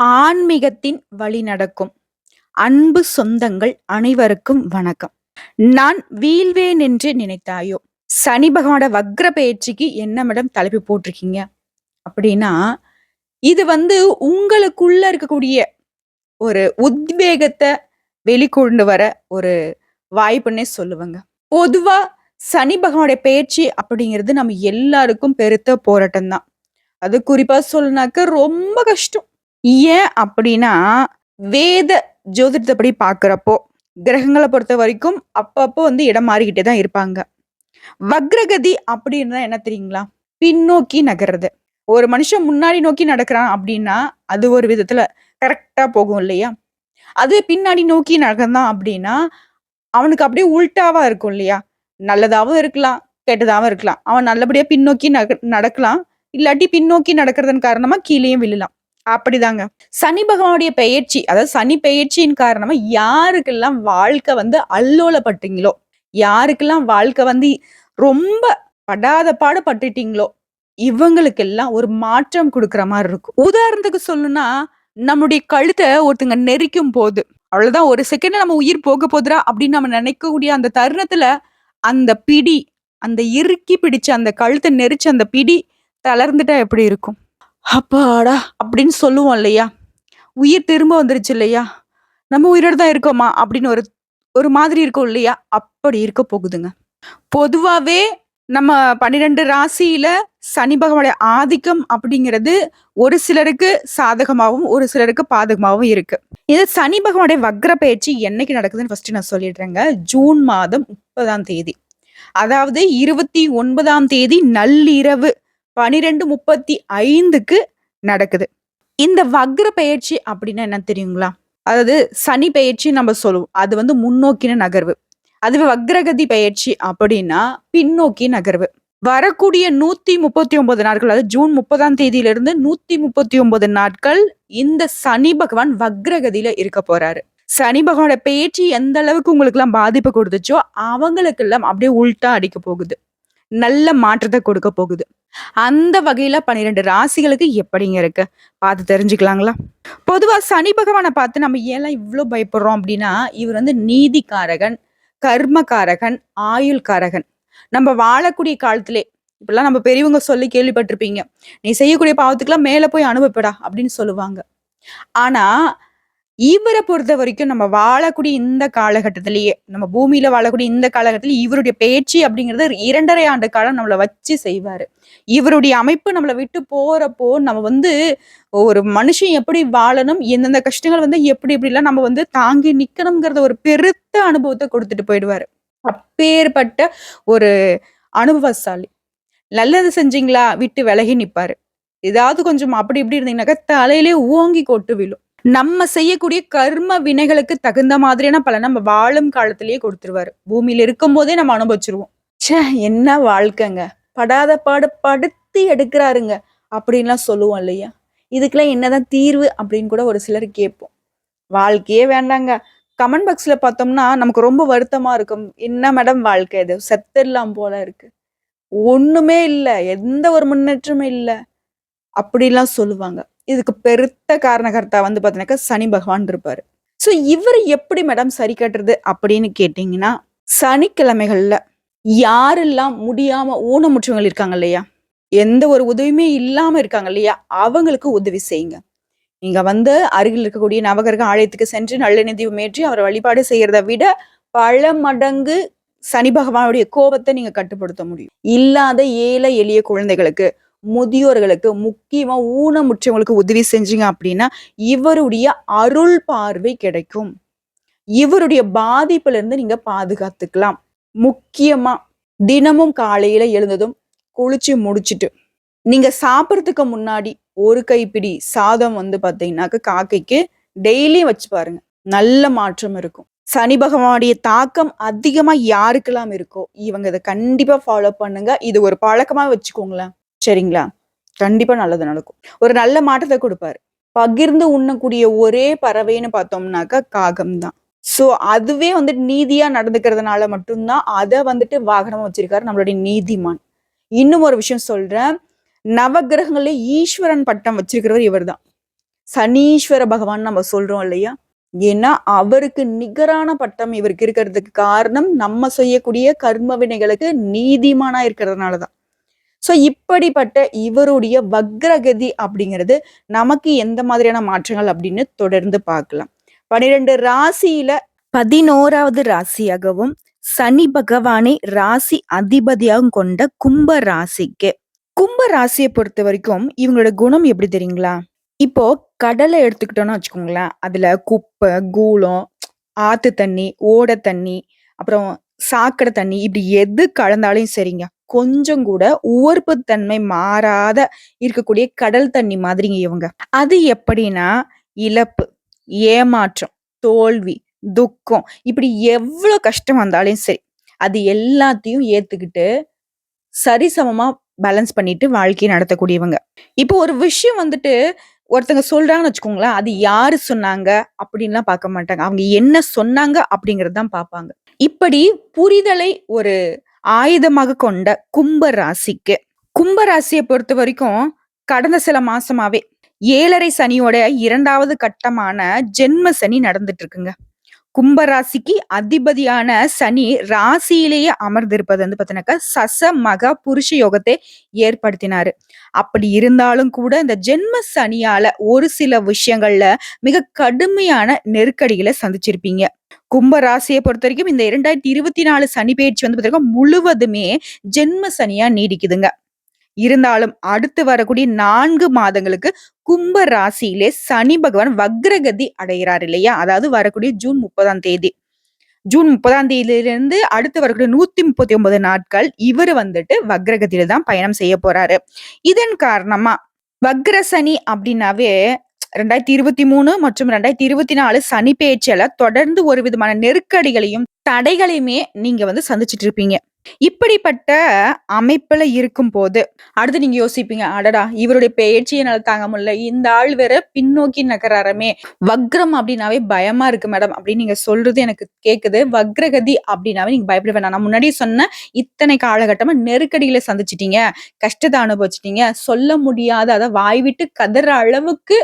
ஆன்மீகத்தின் வழி நடக்கும். அன்பு சொந்தங்கள் அனைவருக்கும் வணக்கம். நான் வீழ்வேன் என்று நினைத்தாயோ? சனி பகவானோட வக்ர பயிற்சிக்கு என்ன மேடம் தலைப்பு போட்டிருக்கீங்க? அப்படின்னா இது வந்து உங்களுக்குள்ள இருக்கக்கூடிய ஒரு உத்வேகத்தை வெளிக்கொண்டு வர ஒரு வாய்ப்புன்னே சொல்லுவாங்க. பொதுவா சனி பகவானுடைய பயிற்சி அப்படிங்கிறது நம்ம எல்லாருக்கும் பெருத்த போராட்டம் தான் அது குறிப்பா சொல்லினாக்க ரொம்ப கஷ்டம். ஏன் அப்படின்னா வேத ஜோதிடத்தைப்படி பார்க்குறப்போ கிரகங்களை பொறுத்த வரைக்கும் அப்பப்போ வந்து இடம் மாறிக்கிட்டே தான் இருப்பாங்க. வக்ரகதி அப்படின்னா என்ன தெரியுங்களா? பின்னோக்கி நகர்றது. ஒரு மனுஷன் முன்னாடி நோக்கி நடக்கிறான் அப்படின்னா அது ஒரு விதத்துல கரெக்டா போகும் இல்லையா? அது பின்னாடி நோக்கி நகர்ந்தான் அப்படின்னா அவனுக்கு அப்படியே உள்டாவா இருக்கும் இல்லையா? நல்லதாகவும் இருக்கலாம் கெட்டதாகவும் இருக்கலாம். அவன் நல்லபடியா பின்னோக்கி நக நடக்கலாம். இல்லாட்டி பின்னோக்கி நடக்கிறதன் காரணமா கீழேயும் விழலாம். அப்படிதாங்க. சனி பகவானுடைய பெயர்ச்சி அதாவது சனி பெயர்ச்சியின் காரணமா யாருக்கெல்லாம் வாழ்க்கை வந்து அல்லோலப்பட்டீங்களோ யாருக்கெல்லாம் வாழ்க்கை வந்து ரொம்ப படாத பாடு பட்டுட்டீங்களோ இவங்களுக்கெல்லாம் ஒரு மாற்றம் கொடுக்குற மாதிரி இருக்கும். உதாரணத்துக்கு சொல்லணும்னா நம்முடைய கழுத்தை ஒருத்தங்க நெரிக்கும் போது அவ்வளவுதான் ஒரு செகண்ட் நம்ம உயிர் போக போதுரா அப்படின்னு நம்ம நினைக்கக்கூடிய அந்த தருணத்துல அந்த பிடி அந்த இறுக்கி பிடிச்ச அந்த கழுத்தை நெரிச்ச அந்த பிடி தளர்ந்துட்டா எப்படி இருக்கும்? அப்பாடா அப்படின்னு சொல்லுவோம் இல்லையா? உயிர் திரும்ப வந்துருச்சு இல்லையா? நம்ம உயிரோட தான் இருக்கோமா? அப்படின்னு ஒரு ஒரு மாதிரி இருக்கும் இல்லையா? அப்படி இருக்க போகுதுங்க. பொதுவாகவே நம்ம பன்னிரெண்டு ராசியில சனி பகவானுடைய ஆதிக்கம் அப்படிங்கிறது ஒரு சிலருக்கு சாதகமாகவும் ஒரு சிலருக்கு பாதகமாகவும் இருக்கு. இது சனி பகவானுடைய வக்ர பயிற்சி என்னைக்கு நடக்குதுன்னு ஃபர்ஸ்ட் நான் சொல்லிடுறேங்க. ஜூன் மாதம் முப்பதாம் தேதி. அதாவது இருபத்தி ஒன்பதாம் தேதி நள்ளிரவு பனிரெண்டு முப்பத்தி ஐந்துக்கு நடக்குது. இந்த வக்ர பயிற்சி அப்படின்னா என்ன தெரியுங்களா? அதாவது சனி பயிற்சி நம்ம சொல்லுவோம். அது வந்து முன்னோக்கின நகர்வு. அதுவே வக்ரகதி பயிற்சி அப்படின்னா பின்னோக்கி நகர்வு. வரக்கூடிய நூத்தி முப்பத்தி ஒன்பது நாட்கள் அதாவது ஜூன் முப்பதாம் தேதியிலிருந்து நூத்தி முப்பத்தி ஒன்பது நாட்கள் இந்த சனி பகவான் வக்ரகதியில இருக்க போறாரு. சனி பகவானோட பேச்சு எந்த அளவுக்கு உங்களுக்கு எல்லாம் பாதிப்பு கொடுத்துச்சோ அவங்களுக்கு எல்லாம் அப்படியே உள்டா அடிக்க போகுது. நல்ல மாற்றத்தை கொடுக்க போகுது. அந்த வகையில பன்னிரெண்டு ராசிகளுக்கு எப்படிங்க இருக்கு? பார்த்து தெரிஞ்சுக்கலாங்களா? பொதுவா சனி பகவானை பார்த்து நம்ம ஏன் இவ்வளோ பயப்படுறோம் அப்படின்னா இவர் வந்து நீதிக்காரகன் கர்மகாரகன் ஆயுள்காரகன். நம்ம வாழக்கூடிய காலத்திலே இப்பெல்லாம் நம்ம பெரியவங்க சொல்லி கேள்விப்பட்டிருப்பீங்க. நீ செய்யக்கூடிய பாவத்துக்கெல்லாம் மேல போய் அனுபவப்படா அப்படின்னு சொல்லுவாங்க. ஆனா இவரை பொறுத்த வரைக்கும் நம்ம வாழக்கூடிய இந்த காலகட்டத்திலேயே நம்ம பூமியில வாழக்கூடிய இந்த காலகட்டத்தில் இவருடைய பேச்சு அப்படிங்கிறது இரண்டரை ஆண்டு காலம் நம்மளை வச்சு செய்வாரு. இவருடைய அமைப்பு நம்மளை விட்டு போறப்போ நம்ம வந்து ஒரு மனுஷன் எப்படி வாழணும் எந்தெந்த கஷ்டங்கள் வந்து எப்படி எப்படிலாம் நம்ம வந்து தாங்கி நிக்கணுங்கிறத ஒரு பெருத்த அனுபவத்தை கொடுத்துட்டு போயிடுவாரு. அப்பேற்பட்ட ஒரு அனுபவசாலி. நல்லது செஞ்சீங்களா? விட்டு விலகி நிப்பாரு. ஏதாவது கொஞ்சம் அப்படி இப்படி இருந்தீங்கன்னாக்கா தலையிலே ஓங்கி கொட்டு விழும். நம்ம செய்யக்கூடிய கர்ம வினைகளுக்கு தகுந்த மாதிரியான பலன் நம்ம வாழும் காலத்திலேயே கொடுத்துருவாரு. பூமியில இருக்கும் போதே நம்ம அனுபவிச்சிருவோம். ச்சே என்ன வாழ்க்கைங்க? படாத பாடு படுத்தி எடுக்கிறாருங்க அப்படின்லாம் சொல்லுவோம் இல்லையா? இதுக்கெல்லாம் என்னதான் தீர்வு அப்படின்னு கூட ஒரு சிலர் கேட்போம். வாழ்க்கையே வேண்டாங்க. கமெண்ட் பாக்ஸ்ல பார்த்தோம்னா நமக்கு ரொம்ப வருத்தமா இருக்கும். என்ன மேடம் வாழ்க்கை இது? செத்துடலாம் போல இருக்கு. ஒண்ணுமே இல்லை. எந்த ஒரு முன்னேற்றமும் இல்லை. அப்படிலாம் சொல்லுவாங்க. இதுக்கு பெருத்த காரணகர்த்தா வந்து பார்த்தீங்கன்னாக்கா சனி பகவான் இருப்பார். ஸோ இவர் எப்படி மேடம் சரி கட்டுறது அப்படின்னு கேட்டிங்கன்னா சனிக்கிழமைகள்ல யாரெல்லாம் முடியாமல் ஊனமுற்றவங்க இருக்காங்க இல்லையா? எந்த ஒரு உதவியுமே இல்லாமல் இருக்காங்க இல்லையா? அவங்களுக்கு உதவி செய்யுங்க. நீங்க வந்து அருகில் இருக்கக்கூடிய நவகரக ஆலயத்துக்கு சென்று நல்லெண்ணெய் மேற்றி ஏற்றி அவரை வழிபாடு செய்கிறத விட பல மடங்கு சனி பகவானுடைய கோபத்தை நீங்கள் கட்டுப்படுத்த முடியும். இல்லாத ஏழை எளிய குழந்தைகளுக்கு முதியோர்களுக்கு முக்கியமாக ஊனமுற்றவங்களுக்கு உதவி செஞ்சீங்க அப்படின்னா இவருடைய அருள் பார்வை கிடைக்கும். இவருடைய பாதிப்புல இருந்து நீங்க பாதுகாத்துக்கலாம். முக்கியமா தினமும் காலையில எழுந்ததும் குளிச்சு முடிச்சிட்டு நீங்க சாப்பிட்றதுக்கு முன்னாடி ஒரு கைப்பிடி சாதம் வந்து பார்த்தீங்கன்னாக்க காக்கைக்கு டெய்லியும் வச்சு பாருங்க. நல்ல மாற்றம் இருக்கும். சனி பகவானுடைய தாக்கம் அதிகமா யாருக்கெல்லாம் இருக்கோ இவங்க இதை கண்டிப்பா ஃபாலோ பண்ணுங்க. இது ஒரு பழக்கமா வச்சுக்கோங்களேன். சரிங்களா? கண்டிப்பா நல்லது நடக்கும். ஒரு நல்ல மாற்றத்தை கொடுப்பாரு. பகிர்ந்து உண்ணக்கூடிய ஒரே பறவைன்னு பார்த்தோம்னாக்கா காகம் தான். ஸோ அதுவே வந்துட்டு நீதியா நடந்துக்கிறதுனால மட்டும்தான் அதை வந்துட்டு வாகனமா வச்சிருக்காரு நம்மளுடைய நீதிமான். இன்னும் ஒரு விஷயம் சொல்றேன். நவகிரகங்களே ஈஸ்வரன் பட்டம் வச்சிருக்கிறவர் இவர் தான் சனீஸ்வர பகவான் நம்ம சொல்றோம் இல்லையா? ஏன்னா அவருக்கு நிகரான பட்டம் இவருக்கு இருக்கிறதுக்கு காரணம் நம்ம செய்யக்கூடிய கர்ம வினைகளுக்கு நீதிமானா இருக்கிறதுனாலதான். ஸோ இப்படிப்பட்ட இவருடைய வக்ரகதி அப்படிங்கிறது நமக்கு எந்த மாதிரியான மாற்றங்கள் அப்படின்னு தொடர்ந்து பார்க்கலாம். பனிரெண்டு ராசியில பதினோராவது ராசியாகவும் சனி பகவானை ராசி அதிபதியாகவும் கொண்ட கும்ப ராசிக்கு. கும்ப ராசியை பொறுத்த வரைக்கும் இவங்களோட குணம் எப்படி தெரியுங்களா? இப்போ கடலை எடுத்துக்கிட்டோம்னு வச்சுக்கோங்களேன். அதுல குப்பை கூலம் ஆத்து தண்ணி ஓட தண்ணி அப்புறம் சாக்கடை தண்ணி இப்படி எது கலந்தாலும் சரிங்க. கொஞ்சம் கூட உவர்ப்பு தன்மை மாறாத இருக்கக்கூடிய கடல் தண்ணி மாதிரிங்க இவங்க. அது எப்படின்னா இழப்பு ஏமாற்றம் தோல்வி துக்கம் இப்படி எவ்வளோ கஷ்டம் வந்தாலும் சரி அது எல்லாத்தையும் ஏத்துக்கிட்டு சரிசமமா பேலன்ஸ் பண்ணிட்டு வாழ்க்கையை நடத்தக்கூடியவங்க. இப்போ ஒரு விஷயம் வந்துட்டு ஒருத்தங்க சொல்றாங்கன்னு வச்சுக்கோங்களேன் அது யாரு சொன்னாங்க அப்படின்லாம் பார்க்க மாட்டாங்க. அவங்க என்ன சொன்னாங்க அப்படிங்கறது தான் பார்ப்பாங்க. இப்படி புரிதலை ஒரு ஆயுதமாக கொண்ட கும்ப ராசிக்கு கும்ப ராசியை பொறுத்த வரைக்கும் கடந்த சில மாசமாவே ஏழரை சனியோட இரண்டாவது கட்டமான ஜென்ம சனி நடந்துட்டு இருக்குங்க கும்பராசிக்கு அதிபதியான சனி ராசியிலேயே அமர்ந்திருப்பது வந்து பார்த்தீங்கன்னாக்கா சச மக புருஷ யோகத்தை ஏற்படுத்தினாரு. அப்படி இருந்தாலும் கூட இந்த ஜென்ம சனியால ஒரு சில விஷயங்கள்ல மிக கடுமையான நெருக்கடிகளை சந்திச்சிருப்பீங்க. கும்ப ராசியை பொறுத்த வரைக்கும் இந்த இரண்டாயிரத்தி இருபத்தி நாலு சனி பயிற்சி வந்து பார்த்தீங்கன்னா முழுவதுமே ஜென்ம சனியா நீடிக்குதுங்க. இருந்தாலும் அடுத்து வரக்கூடிய நான்கு மாதங்களுக்கு கும்ப ராசியிலே சனி பகவான் வக்ரகதி அடைகிறார் இல்லையா? அதாவது வரக்கூடிய ஜூன் முப்பதாம் தேதி. ஜூன் முப்பதாம் தேதியிலிருந்து அடுத்து வரக்கூடிய நூத்தி முப்பத்தி ஒன்பது நாட்கள் இவர் வந்துட்டு வக்ரகதியில தான் பயணம் செய்ய போறாரு. இதன் காரணமா வக்ரசனி அப்படின்னாவே ரெண்டாயிரத்தி இருபத்தி மூணு மற்றும் ரெண்டாயிரத்தி இருபத்தி நாலு சனி பேச்சில தொடர்ந்து ஒரு விதமான நெருக்கடிகளையும் தடைகளையுமே நீங்க வந்து சந்திச்சிட்டு இருப்பீங்க. இப்படிப்பட்ட அமைப்புல இருக்கும் போது அடுத்து நீங்க யோசிப்பீங்க அடடா இவருடைய பேச்சு என்னால தாங்க முடியல இந்த ஆள் வேற பின்னோக்கி நகராரமே வக்ரம் அப்படின்னாவே பயமா இருக்கு மேடம் அப்படின்னு நீங்க சொல்றது எனக்கு கேக்குது. வக்ரகதி அப்படின்னாவே நீங்க பயப்பட வேணாம். நான் முன்னாடி சொன்ன இத்தனை காலகட்டமா நெருக்கடிகளை சந்திச்சிட்டீங்க கஷ்டத்தை அனுபவிச்சிட்டீங்க சொல்ல முடியாத அதை வாய் விட்டு கதற அளவுக்கு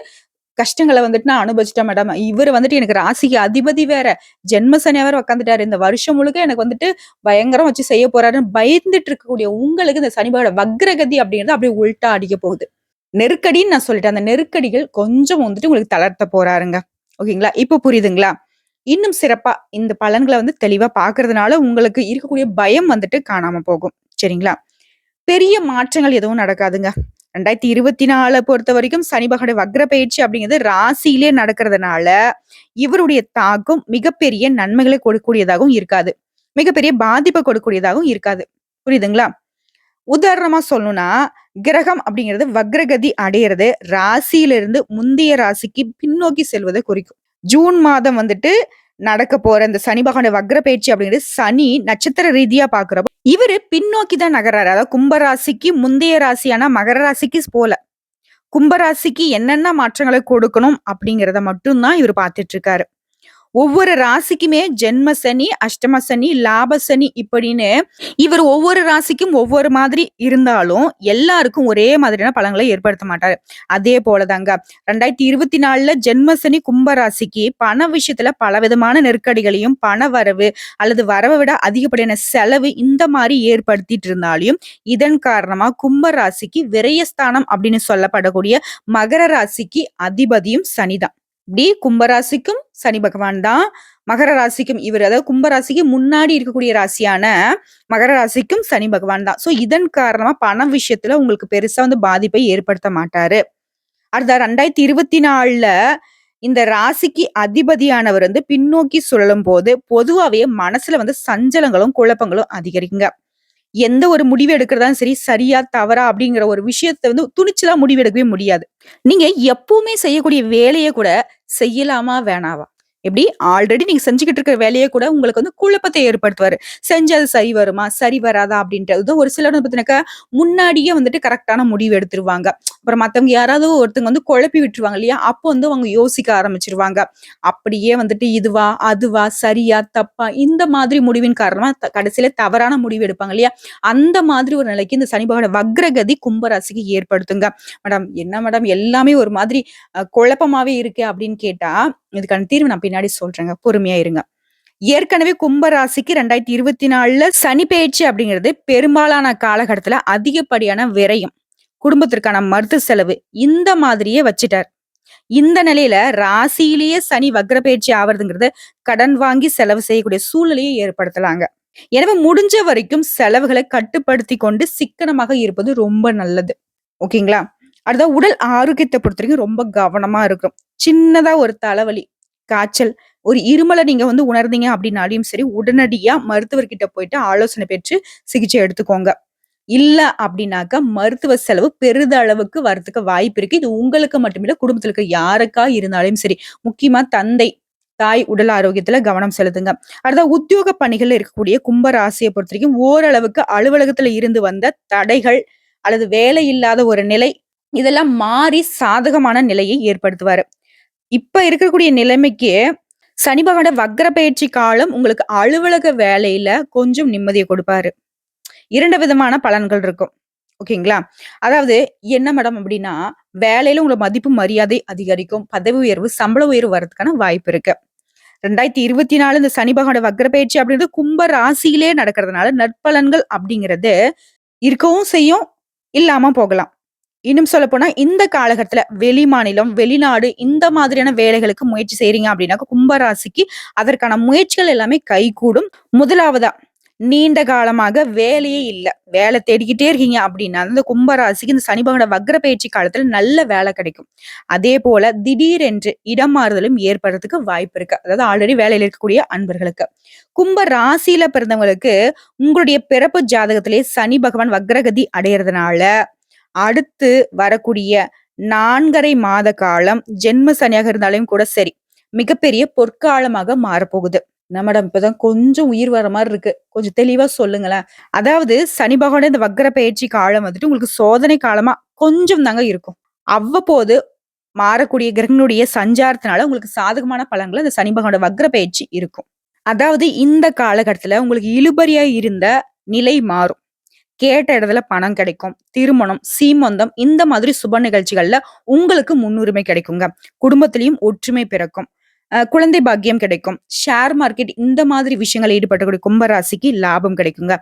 கஷ்டங்களை வந்துட்டு நான் அனுபவிச்சிட்டேன் மேடம் இவர் வந்துட்டு எனக்கு ராசிக்கு அதிபதி வேற. ஜென்ம சனியா வேற உட்காந்துட்டாரு இந்த வருஷம் முழுக்க எனக்கு வந்துட்டு பயங்கரம் வச்சு செய்ய போறாருன்னு பயந்துட்டு இருக்கக்கூடிய உங்களுக்கு இந்த சனிபாவோட வக்ரகதி அப்படிங்கிறது அப்படியே உள்டா அடிக்க போகுது. நெருக்கடின்னு நான் சொல்லிட்டேன். அந்த நெருக்கடிகள் கொஞ்சம் வந்துட்டு உங்களுக்கு தளர்த்த போறாருங்க. ஓகேங்களா? இப்போ புரியுதுங்களா? இன்னும் சிறப்பா இந்த பலன்களை வந்து தெளிவா பாக்குறதுனால உங்களுக்கு இருக்கக்கூடிய பயம் வந்துட்டு காணாம போகும். சரிங்களா? பெரிய மாற்றங்கள் எதுவும் நடக்காதுங்க. ரெண்டாயிரத்தி இருபத்தி நாலு பொறுத்த வரைக்கும் சனி பகவானுடைய வக்ர பயிற்சி அப்படிங்கிறது ராசியிலே நடக்கிறதுனால இவருடைய தாக்கம் மிகப்பெரிய நன்மைகளை கொடுக்கக்கூடியதாகவும் இருக்காது. மிகப்பெரிய பாதிப்பை கொடுக்கக்கூடியதாகவும் இருக்காது. புரியுதுங்களா? உதாரணமா சொல்லணும்னா கிரகம் அப்படிங்கிறது வக்ரகதி அடையிறது ராசியிலிருந்து முந்தைய ராசிக்கு பின்னோக்கி செல்வதை குறிக்கும். ஜூன் மாதம் வந்துட்டு நடக்க போற இந்த சனி பகவான வக்ர பயிற்சி அப்படிங்கிறது சனி நட்சத்திர ரீதியா பாக்குறப்போ இவரு பின்னோக்கி தான் நகராரு அதாவது கும்பராசிக்கு முந்தைய ராசியான மகர ராசிக்கு போல. கும்பராசிக்கு என்னென்ன மாற்றங்களை கொடுக்கணும் அப்படிங்கிறத மட்டும்தான் இவர் பார்த்துட்டு இருக்காரு. ஒவ்வொரு ராசிக்குமே ஜென்ம சனி அஷ்டம சனி லாப சனி இப்படின்னு இவர் ஒவ்வொரு ராசிக்கும் ஒவ்வொரு மாதிரி இருந்தாலும் எல்லாருக்கும் ஒரே மாதிரியான பலன்களை ஏற்படுத்த மாட்டாரு. அதே போலதாங்க. ரெண்டாயிரத்தி இருபத்தி நாலுல ஜென்ம சனி கும்ப ராசிக்கு பண விஷயத்துல பல விதமான நெருக்கடிகளையும் பண வரவு அல்லது வரவை விட அதிகப்படியான செலவு இந்த மாதிரி ஏற்படுத்திட்டு இருந்தாலையும் இதன் காரணமா கும்ப ராசிக்கு விரயஸ்தானம் அப்படின்னு சொல்லப்படக்கூடிய மகர ராசிக்கு அதிபதியும் சனிதான். இப்படி கும்பராசிக்கும் சனி பகவான் தான். மகர ராசிக்கும் இவர் அதாவது கும்பராசிக்கு முன்னாடி இருக்கக்கூடிய ராசியான மகர ராசிக்கும் சனி பகவான் தான். ஸோ இதன் காரணமா பண விஷயத்துல உங்களுக்கு பெருசா வந்து பாதிப்பை ஏற்படுத்த மாட்டாரு. அடுத்த ரெண்டாயிரத்தி இருபத்தி நாலுல இந்த ராசிக்கு அதிபதியானவர் வந்து பின்னோக்கி சுழலும் போது பொதுவாகவே மனசுல வந்து சஞ்சலங்களும் குழப்பங்களும் அதிகரிக்குங்க. எந்த ஒரு முடிவு எடுக்கிறதாலும் சரி சரியா தவறா அப்படிங்கிற ஒரு விஷயத்த வந்து துணிச்சலா முடிவு எடுக்கவே முடியாது. நீங்க எப்பவுமே செய்யக்கூடிய வேலையை கூட செய்யலாமா வேணாவா? எப்படி? ஆல்ரெடி நீங்க செஞ்சுக்கிட்டு இருக்கிற வேலையை கூட உங்களுக்கு வந்து குழப்பத்தை ஏற்படுத்துவாரு. செஞ்சு அது சரி வருமா? சரி வராதா? அப்படின்றது ஒரு சிலர் வந்து பார்த்தீங்கன்னாக்கா முன்னாடியே வந்துட்டு கரெக்டான முடிவு எடுத்துருவாங்க. அப்புறம் மத்தவங்க யாராவது ஒருத்தங்க வந்து குழப்பி விட்டுருவாங்க இல்லையா? அப்போ வந்து அவங்க யோசிக்க ஆரம்பிச்சிருவாங்க. அப்படியே வந்துட்டு இதுவா அதுவா சரியா தப்பா இந்த மாதிரி முடிவின் காரணமா கடைசியில தவறான முடிவு எடுப்பாங்க இல்லையா? அந்த மாதிரி ஒரு நிலைக்கு இந்த சனி பகவான வக்ரகதி கும்பராசிக்கு ஏற்படுத்துங்க. மேடம் என்ன மேடம்? எல்லாமே ஒரு மாதிரி குழப்பமாவே இருக்கு அப்படின்னு கேட்டா இதுக்கான தீர்வு நான் பின்னாடி சொல்றேங்க. பொறுமையா இருங்க. ஏற்கனவே கும்பராசிக்கு ரெண்டாயிரத்தி இருபத்தி நாலுல சனி பயிற்சி அப்படிங்கிறது பெரும்பாலான காலகட்டத்துல அதிகப்படியான விரயம். குடும்பத்திற்கான மருத்துவ செலவு இந்த மாதிரியே வச்சிட்டார். இந்த நிலையில ராசியிலேயே சனி வக்ர பயிற்சி ஆவறதுங்கிறது கடன் வாங்கி செலவு செய்யக்கூடிய சூழ்நிலையை ஏற்படுத்தலாங்க. எனவே முடிஞ்ச வரைக்கும் செலவுகளை கட்டுப்படுத்தி கொண்டு சிக்கனமாக இருப்பது ரொம்ப நல்லது. ஓகேங்களா? அடுத்த உடல் ஆரோக்கியத்தை பொறுத்த வரைக்கும் ரொம்ப கவனமா இருக்கும் சின்னதா ஒரு தலைவலி காய்ச்சல் ஒரு இருமலை நீங்க வந்து உணர்ந்தீங்க அப்படின்னாலையும் சரி உடனடியா மருத்துவர்கிட்ட போயிட்டு ஆலோசனை பெற்று சிகிச்சை எடுத்துக்கோங்க. இல்ல அப்படின்னாக்கா மருத்துவ செலவு பெரிதளவுக்கு வரதுக்கு வாய்ப்பு இருக்கு. இது உங்களுக்கு மட்டுமில்ல குடும்பத்துல இருக்க யாருக்கா இருந்தாலும் சரி முக்கியமா தந்தை தாய் உடல் ஆரோக்கியத்துல கவனம் செலுத்துங்க. அடுத்த உத்தியோக பணிகள்ல இருக்கக்கூடிய கும்ப ராசியை பொறுத்த வரைக்கும் ஓரளவுக்கு அலுவலகத்துல இருந்து வந்த தடைகள் அல்லது வேலை இல்லாத ஒரு நிலை இதெல்லாம் மாறி சாதகமான நிலையை ஏற்படுத்துவாரு. இப்ப இருக்கக்கூடிய நிலைமைக்கு சனி பகவான வக்ர பயிற்சி காலம் உங்களுக்கு அலுவலக வேலையில கொஞ்சம் நிம்மதியை கொடுப்பாரு. இரண்டு விதமான பலன்கள் இருக்கும். ஓகேங்களா? அதாவது என்ன மேடம் அப்படின்னா வேலையில உங்களை மதிப்பு மரியாதை அதிகரிக்கும். பதவி உயர்வு சம்பள உயர்வு வர்றதுக்கான வாய்ப்பு இருக்கு. ரெண்டாயிரத்தி இருபத்தி நாலு இந்த சனி பகவான வக்ர பயிற்சி அப்படின்றது கும்ப ராசியிலே நடக்கிறதுனால நற்பலன்கள் அப்படிங்கிறது இருக்கவும் செய்யும் இல்லாம போகலாம். இன்னும் சொல்ல போனா இந்த காலகட்டத்துல வெளி மாநிலம் வெளிநாடு இந்த மாதிரியான வேலைகளுக்கு முயற்சி செய்றீங்க அப்படின்னாக்க கும்பராசிக்கு அதற்கான முயற்சிகள் எல்லாமே கைகூடும். முதலாவதா நீண்ட காலமாக வேலையே இல்லை. வேலை தேடிக்கிட்டே இருக்கீங்க அப்படின்னா அந்த கும்பராசிக்கு இந்த சனி பகவானோட வக்ர பயிற்சி காலத்துல நல்ல வேலை கிடைக்கும். அதே போல திடீரென்று இடம் மாறுதலும் ஏற்படுறதுக்கு வாய்ப்பு இருக்கு. அதாவது ஆல்ரெடி வேலையில இருக்கக்கூடிய அன்பர்களுக்கு. கும்ப ராசியில பிறந்தவங்களுக்கு உங்களுடைய பிறப்பு ஜாதகத்திலே சனி பகவான் வக்ரகதி அடையிறதுனால அடுத்து வரக்கூடிய நான்கரை மாத காலம் ஜென்ம சனியாக இருந்தாலும் கூட சரி மிகப்பெரிய பொற்காலமாக மாறப்போகுது. நம்மடம் இப்பதான் கொஞ்சம் உயிர் வர மாதிரி இருக்கு. கொஞ்சம் தெளிவா சொல்லுங்களேன். அதாவது சனி பகவான இந்த வக்ர பயிற்சி காலம் வந்துட்டு உங்களுக்கு சோதனை காலமா கொஞ்சம் தாங்க இருக்கும். அவ்வப்போது மாறக்கூடிய கிரகங்களுடைய சஞ்சாரத்தினால உங்களுக்கு சாதகமான பலன்கள் அந்த சனி பகவானோட வக்ர பயிற்சி இருக்கும். அதாவது இந்த காலகட்டத்துல உங்களுக்கு இழுபறியா இருந்த நிலை மாறும். கேட்ட இடத்துல பணம் கிடைக்கும் திருமணம் சீமந்தம் இந்த மாதிரி சுப நிகழ்ச்சிகள்ல உங்களுக்கு முன்னுரிமை கிடைக்குங்க. குடும்பத்திலையும் ஒற்றுமை பிறக்கும். குழந்தை பாக்கியம் கிடைக்கும். ஷேர் மார்க்கெட் இந்த மாதிரி விஷயங்கள் ஈடுபட்டக்கூடிய கும்பராசிக்கு லாபம் கிடைக்குங்க.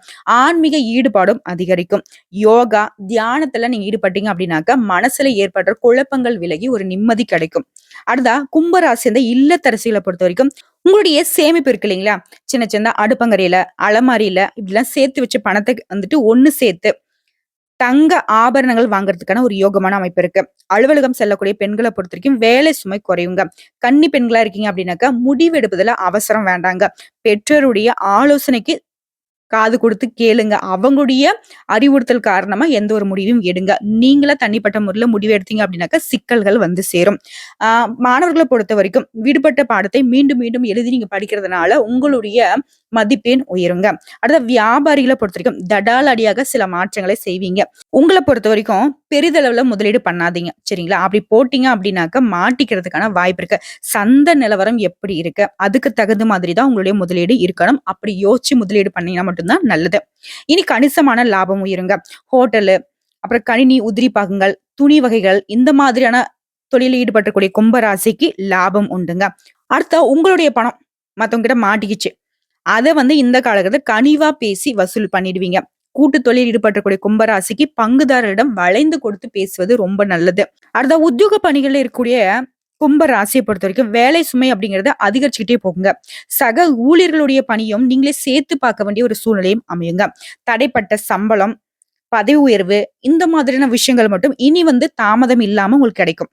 ஆன்மீக ஈடுபாடும் அதிகரிக்கும். யோகா தியானத்துல நீங்க ஈடுபட்டீங்க அப்படின்னாக்க மனசுல ஏற்படுற குழப்பங்கள் விலகி ஒரு நிம்மதி கிடைக்கும். அடுத்தா கும்பராசி அந்த இல்லத்தரசிகளை பொறுத்த வரைக்கும் உங்களுடைய சேமிப்பு இருக்கு இல்லைங்களா? சின்ன சின்ன அடுப்பங்கரையில அலமாரியில இப்படிலாம் சேர்த்து வச்ச பணத்தை வந்துட்டு ஒண்ணு சேர்த்து தங்க ஆபரணங்கள் வாங்குறதுக்கான ஒரு யோகமான அமைப்பு இருக்கு. அலுவலகம் செல்லக்கூடிய பெண்களை பொறுத்த வரைக்கும் வேலை சுமை குறையுங்க கன்னி பெண்களா இருக்கீங்க அப்படின்னாக்கா முடிவெடுப்பதுல அவசரம் வேண்டாங்க. பெற்றோருடைய ஆலோசனைக்கு காது கொடுத்து கேளுங்க. அவங்களுடைய அறிவுறுத்தல் காரணமா எந்த ஒரு முடிவும் எடுங்க. நீங்களா தனிப்பட்ட முறையில் முடிவு எடுத்தீங்க அப்படின்னாக்கா சிக்கல்கள் வந்து சேரும். மாணவர்களை பொறுத்த வரைக்கும் விடுபட்ட பாடத்தை மீண்டும் மீண்டும் எழுதி நீங்க படிக்கிறதுனால உங்களுடைய மதிப்பெண் உயருங்க. அடுத்த வியாபாரிகளை பொறுத்த வரைக்கும் தடால் அடியாக சில மாற்றங்களை செய்வீங்க. உங்களை பொறுத்த வரைக்கும் பெரிதளவுல முதலீடு பண்ணாதீங்க. சரிங்களா? அப்படி போட்டீங்க அப்படின்னாக்க மாட்டிக்கிறதுக்கான வாய்ப்பு இருக்கு. சந்தை நிலவரம் எப்படி இருக்கு? அதுக்கு தகுந்த மாதிரி தான் உங்களுடைய முதலீடு இருக்கணும். அப்படி யோசிச்சு முதலீடு பண்ணீங்கன்னா மட்டும் மட்டும்தான் நல்லது. இனி கணிசமான லாபம் உயருங்க. ஹோட்டலு அப்புறம் கணினி உதிரி பாகங்கள் துணி வகைகள் இந்த மாதிரியான தொழிலில் ஈடுபட்டக்கூடிய கும்பராசிக்கு லாபம் உண்டுங்க. அடுத்த உங்களுடைய பணம். மத்தவங்க கிட்ட மாட்டிக்கிச்சு. அதை வந்து இந்த காலகட்டத்தில் கனிவா பேசி வசூல் பண்ணிடுவீங்க. கூட்டு தொழில் ஈடுபட்டக்கூடிய கும்பராசிக்கு பங்குதாரரிடம் வளைந்து கொடுத்து பேசுவது ரொம்ப நல்லது. அடுத்த உத்தியோக பணிகளில் இருக்கக்கூடிய கும்ப ராசியை பொறுத்த வரைக்கும் வேலை சுமை அப்படிங்கிறத அதிகரிச்சுக்கிட்டே போகுங்க. சக ஊழியர்களுடைய பணியும் நீங்களே சேர்த்து பார்க்க வேண்டிய ஒரு சூழ்நிலையும் அமையுங்க. தடைப்பட்ட சம்பளம் பதவி உயர்வு இந்த மாதிரியான விஷயங்கள் மட்டும் இனி வந்து தாமதம் இல்லாம உங்களுக்கு கிடைக்கும்.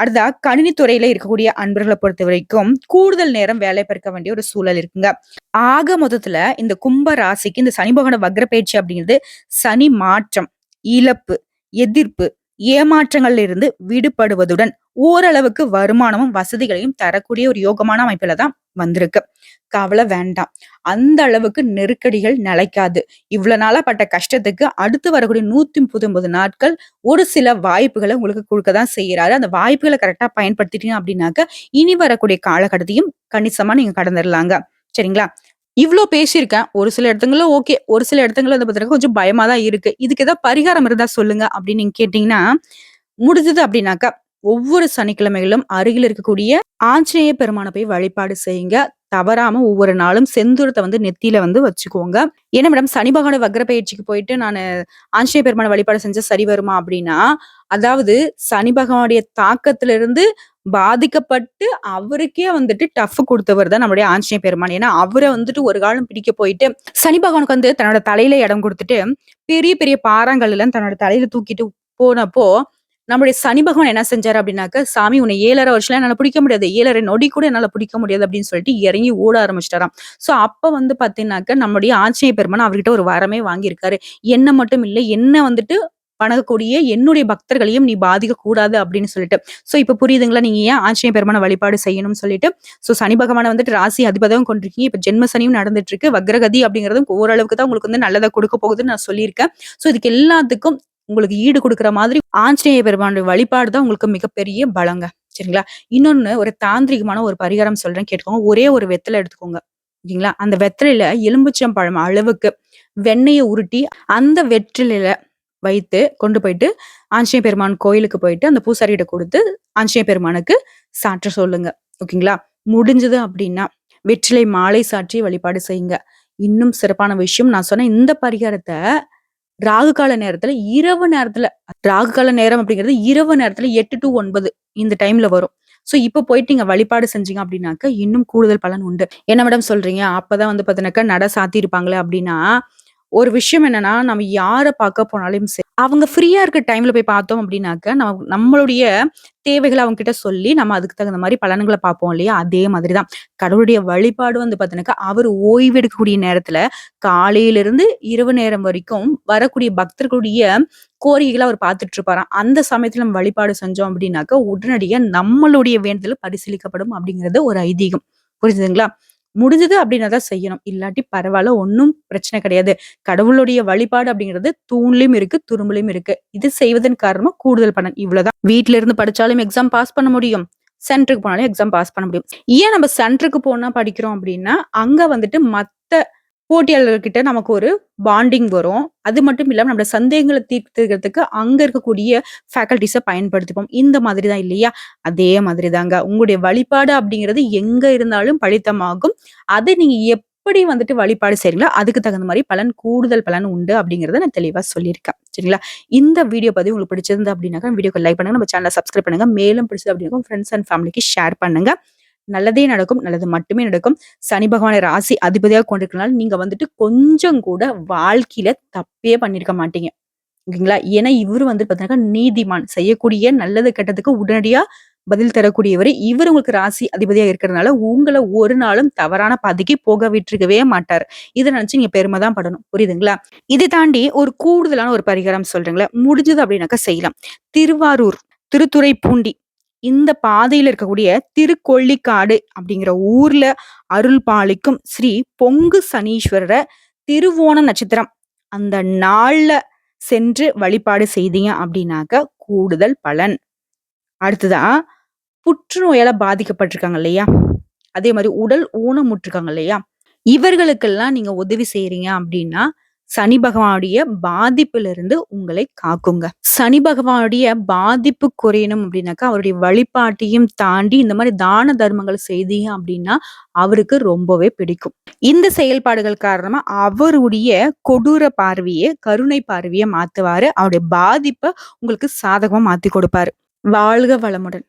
அடுத்தா கணினித்துறையில இருக்கக்கூடிய அன்பர்களை பொறுத்த வரைக்கும் கூடுதல் நேரம் வேலை பெருக்க வேண்டிய ஒரு சூழல் இருக்குங்க. ஆக மொத்தத்துல இந்த கும்ப ராசிக்கு இந்த சனி பகவான வக்ர பயிற்சி அப்படிங்கிறது சனி மாற்றம் இழப்பு எதிர்ப்பு ஏமாற்றங்கள்ல இருந்து விடுபடுவதுடன் ஓரளவுக்கு வருமானமும் வசதிகளையும் தரக்கூடிய ஒரு யோகமான அமைப்புல தான் வந்திருக்கு. கவலை வேண்டாம். அந்த அளவுக்கு நெருக்கடிகள் நிலைக்காது. இவ்வளவு நாளா பட்ட கஷ்டத்துக்கு அடுத்து வரக்கூடிய நூத்தி முப்பது நாட்கள் ஒரு சில வாய்ப்புகளை உங்களுக்கு கொடுக்க தான் செய்யறாரு அந்த வாய்ப்புகளை கரெக்டா பயன்படுத்திட்டீங்க அப்படின்னாக்க இனி வரக்கூடிய காலகட்டத்தையும் கணிசமா நீங்க கடந்துடலாங்க சரிங்களா? இவ்வளோ பேசியிருக்கேன். ஒரு சில இடத்துங்களும் ஓகே. ஒரு சில இடத்துங்களும் வந்து பார்த்தீங்கன்னா, கொஞ்சம் பயமா தான் இருக்கு. இதுக்கு ஏதாவது பரிகாரம் இருந்தா சொல்லுங்க அப்படின்னு நீங்க கேட்டீங்கன்னா, முடிஞ்சது அப்படின்னாக்கா, ஒவ்வொரு சனிக்கிழமைகளும் அருகில் இருக்கக்கூடிய ஆஞ்சநேய பெருமானை போய் வழிபாடு செய்யுங்க. தவறாம ஒவ்வொரு நாளும் செந்தூரத்தை வந்து நெத்தியில வந்து வச்சுக்கோங்க. ஏன்னா மேடம் சனி பகவான வக்ர பயிற்சிக்கு போயிட்டு நான் ஆஞ்சநேய பெருமான வழிபாடு செஞ்சா சரி வருமா அப்படின்னா, அதாவது சனி பகவானுடைய தாக்கத்திலிருந்து பாதிக்கப்பட்டு அவருக்கே வந்துட்டு டஃப் கொடுத்தவர் தான் நம்முடைய ஆஞ்சநேய பெருமான். ஏன்னா, அவரை வந்துட்டு ஒரு காலம் பிடிக்க போயிட்டு, சனி பகவானுக்கு வந்து தன்னோட தலையில இடம் கொடுத்துட்டு பெரிய பெரிய பாறாங்கல் எல்லாம் தன்னோட தலையில தூக்கிட்டு போனப்போ, நம்முடைய சனி பகவான் என்ன செஞ்சார் அப்படின்னாக்க, "சாமி உன்னை ஏழரை வருஷம் என்னால் பிடிக்க முடியாது. ஏழரை நொடி கூட என்னால் பிடிக்க முடியாது" அப்படின்னு சொல்லிட்டு இறங்கி ஓட ஆரம்பிச்சிட்டாராம் ஸோ அப்போ வந்து பார்த்தீங்கன்னாக்க, நம்முடைய ஆஞ்சநேய பெருமான் அவர்கிட்ட ஒரு வரமே வாங்கியிருக்காரு. என்ன மட்டும் இல்லை என்ன வந்துட்டு வணங்கக்கூடிய என்னுடைய பக்தர்களையும் நீ பாதிக்க கூடாது அப்படின்னு சொல்லிட்டு. ஸோ இப்போ புரியுதுங்களா? நீங்க ஏன் ஆஞ்சநேய பெருமான வழிபாடு செய்யணும்னு சொல்லிட்டு. ஸோ சனி பகவான வந்துட்டு ராசி அதிபதம் கொண்டிருக்கீங்க. இப்போ ஜென்ம சனியும் நடந்துட்டு இருக்கு. வக்ரகதி அப்படிங்கிறதும் ஓரளவுக்கு தான் உங்களுக்கு வந்து நல்லதாக கொடுக்க போகுதுன்னு நான் சொல்லியிருக்கேன். ஸோ இதுக்கு எல்லாத்துக்கும் உங்களுக்கு ஈடு கொடுக்குற மாதிரி ஆஞ்சநேய பெருமானுடைய வழிபாடு தான் உங்களுக்கு மிகப்பெரிய பலங்க. சரிங்களா? இன்னொன்னு ஒரு தாந்திரிகமான ஒரு பரிகாரம் சொல்றேன் கேட்டுக்கோங்க. ஒரே ஒரு வெத்தலை எடுத்துக்கோங்க. ஓகேங்களா? அந்த வெத்தலையில எலும்புச்சம்பழம் அளவுக்கு வெண்ணெயை உருட்டி அந்த வெற்றிலையில வைத்து கொண்டு போயிட்டு ஆஞ்சநேய பெருமான் கோயிலுக்கு போயிட்டு அந்த பூசாரிகிட்ட கொடுத்து ஆஞ்சநேய பெருமானுக்கு சாற்ற சொல்லுங்க. ஓகேங்களா? முடிஞ்சது அப்படின்னா, வெற்றிலை மாலை சாற்றி வழிபாடு செய்யுங்க. இன்னும் சிறப்பான விஷயம் நான் சொன்ன இந்த பரிகாரத்தை ராகு கால நேரத்துல, இரவு நேரத்துல ராகு கால நேரம் அப்படிங்கிறது இரவு நேரத்துல எட்டு டூ ஒன்பது இந்த டைம்ல வரும். சோ இப்ப போயிட்டு நீங்க வழிபாடு செஞ்சீங்க அப்படின்னாக்க, இன்னும் கூடுதல் பலன் உண்டு. என்ன மேடம் சொல்றீங்க? அப்பதான் வந்து பார்த்தீங்கன்னாக்கா, நட சாத்தியிருப்பாங்களே அப்படின்னா, ஒரு விஷயம் என்னன்னா, நம்ம யாரை பார்க்க போனாலும் சரி, அவங்க ஃப்ரீயா இருக்க டைம்ல போய் பார்த்தோம் அப்படின்னாக்க, நம்ம நம்மளுடைய தேவைகளை அவங்க கிட்ட சொல்லி, நம்ம அதுக்கு தகுந்த மாதிரி பலன்களை பார்ப்போம் இல்லையா? அதே மாதிரி தான். கடவுளுடைய வழிபாடு வந்து பார்த்தீங்கன்னாக்கா, அவர் ஓய்வு எடுக்கக்கூடிய நேரத்துல, காலையிலிருந்து இரவு நேரம் வரைக்கும் வரக்கூடிய பக்தர்களுடைய கோரிக்கைகளை அவர் பார்த்துட்டு இருப்பாராம். அந்த சமயத்துல நம்ம வழிபாடு செஞ்சோம் அப்படின்னாக்க, உடனடியா நம்மளுடைய வேண்டுதல் பரிசீலிக்கப்படும் அப்படிங்கிறது ஒரு ஐதீகம். புரிஞ்சுதுங்களா? முடிஞ்சது அப்படின்னா தான் செய்யணும். இல்லாட்டி பரவாயில்ல ஒன்றும் பிரச்சனை கிடையாது. கடவுளுடைய வழிபாடு அப்படிங்கிறது தூண்லையும் இருக்கு, துரும்புலையும் இருக்கு. இது செய்வதன் காரணமா கூடுதல் பணம் இவ்வளவுதான். வீட்டுல இருந்து படிச்சாலும் எக்ஸாம் பாஸ் பண்ண முடியும். சென்டருக்கு போனாலும் எக்ஸாம் பாஸ் பண்ண முடியும். ஏன் நம்ம சென்டருக்கு போனா படிக்கிறோம் அப்படின்னா, அங்க வந்துட்டு மத்த போட்டியாளர்கள்கிட்ட நமக்கு ஒரு பாண்டிங் வரும். அது மட்டும் இல்லாமல் நம்முடைய சந்தேகங்களை தீர்த்துக்கிறதுக்கு அங்க இருக்கக்கூடிய ஃபேக்கல்டிஸை பயன்படுத்திப்போம். இந்த மாதிரி தான் இல்லையா? அதே மாதிரி தாங்க. உங்களுடைய வழிபாடு அப்படிங்கிறது எங்க இருந்தாலும் பழித்தமாகும் அதை நீங்க எப்படி வந்துட்டு வழிபாடு செய்றீங்களோ, அதுக்கு தகுந்த மாதிரி பலன் கூடுதல் பலன் உண்டு அப்படிங்கிறத நான் தெளிவா சொல்லியிருக்கேன். சரிங்களா? இந்த வீடியோ பதிவு உங்களுக்கு பிடிச்சிருந்து அப்படின்னாக்கா, வீடியோக்கு லைக் பண்ணுங்க. நம்ம சேனலை சப்ஸ்கிரைப் பண்ணுங்க. மேலும் பிடிச்சது அப்படின்னா ஃப்ரெண்ட்ஸ் அண்ட் ஃபேமிலிக்கு ஷேர் பண்ணுங்க. நல்லதே நடக்கும். நல்லது மட்டுமே நடக்கும். சனி பகவானை ராசி அதிபதியாக கொண்டிருக்கனால நீங்க வந்துட்டு கொஞ்சம் கூட வாழ்க்கையில தப்பே பண்ணியிருக்க மாட்டீங்க. ஓகேங்களா? ஏன்னா இவரு வந்து பாத்தீங்கன்னா நீதிமான். செய்யக்கூடிய நல்லது, கெட்டதுக்கு உடனடியா பதில் தரக்கூடியவர் இவரு உங்களுக்கு ராசி அதிபதியா இருக்கிறதுனால, உங்களை ஒரு நாளும் தவறான பாதைக்கு போக விட்டுருக்கவே மாட்டார் இதை நினைச்சு நீங்க பெருமை தான் படணும். புரியுதுங்களா? இதை தாண்டி ஒரு கூடுதலான ஒரு பரிகாரம் சொல்றீங்களா முடிஞ்சது அப்படின்னாக்கா செய்யலாம். திருவாரூர், திருத்துறை பூண்டி இந்த பாதையில் இருக்கக்கூடிய திருக்கொள்ளிக்காடு அப்படிங்கிற ஊர்ல அருள் பாலிக்கும் ஸ்ரீ பொங்கு சனீஸ்வரர திருவோண நட்சத்திரம் அந்த நாள்ல சென்று வழிபாடு செய்தீங்க அப்படின்னாக்க கூடுதல் பலன். அடுத்ததா புற்றுநோயால பாதிக்கப்பட்டிருக்காங்க இல்லையா? அதே மாதிரி உடல் ஊனமுற்றிருக்காங்க இல்லையா? இவர்களுக்கெல்லாம் நீங்க உதவி செய்றீங்க அப்படின்னா, சனி பகவானுடைய பாதிப்பிலிருந்து உங்களை காக்குங்க. சனி பகவானுடைய பாதிப்பு குறையணும் அப்படின்னாக்கா, அவருடைய வழிபாட்டையும் தாண்டி இந்த மாதிரி தான தர்மங்கள் செய்தீங்க அப்படின்னா, அவருக்கு ரொம்பவே பிடிக்கும். இந்த செயல்பாடுகள் காரணமா அவருடைய கொடூர பார்வையை கருணை பார்வையை மாத்துவாரு. அவருடைய பாதிப்பை உங்களுக்கு சாதகமா மாத்தி கொடுப்பாரு. வாழ்க வளமுடன்.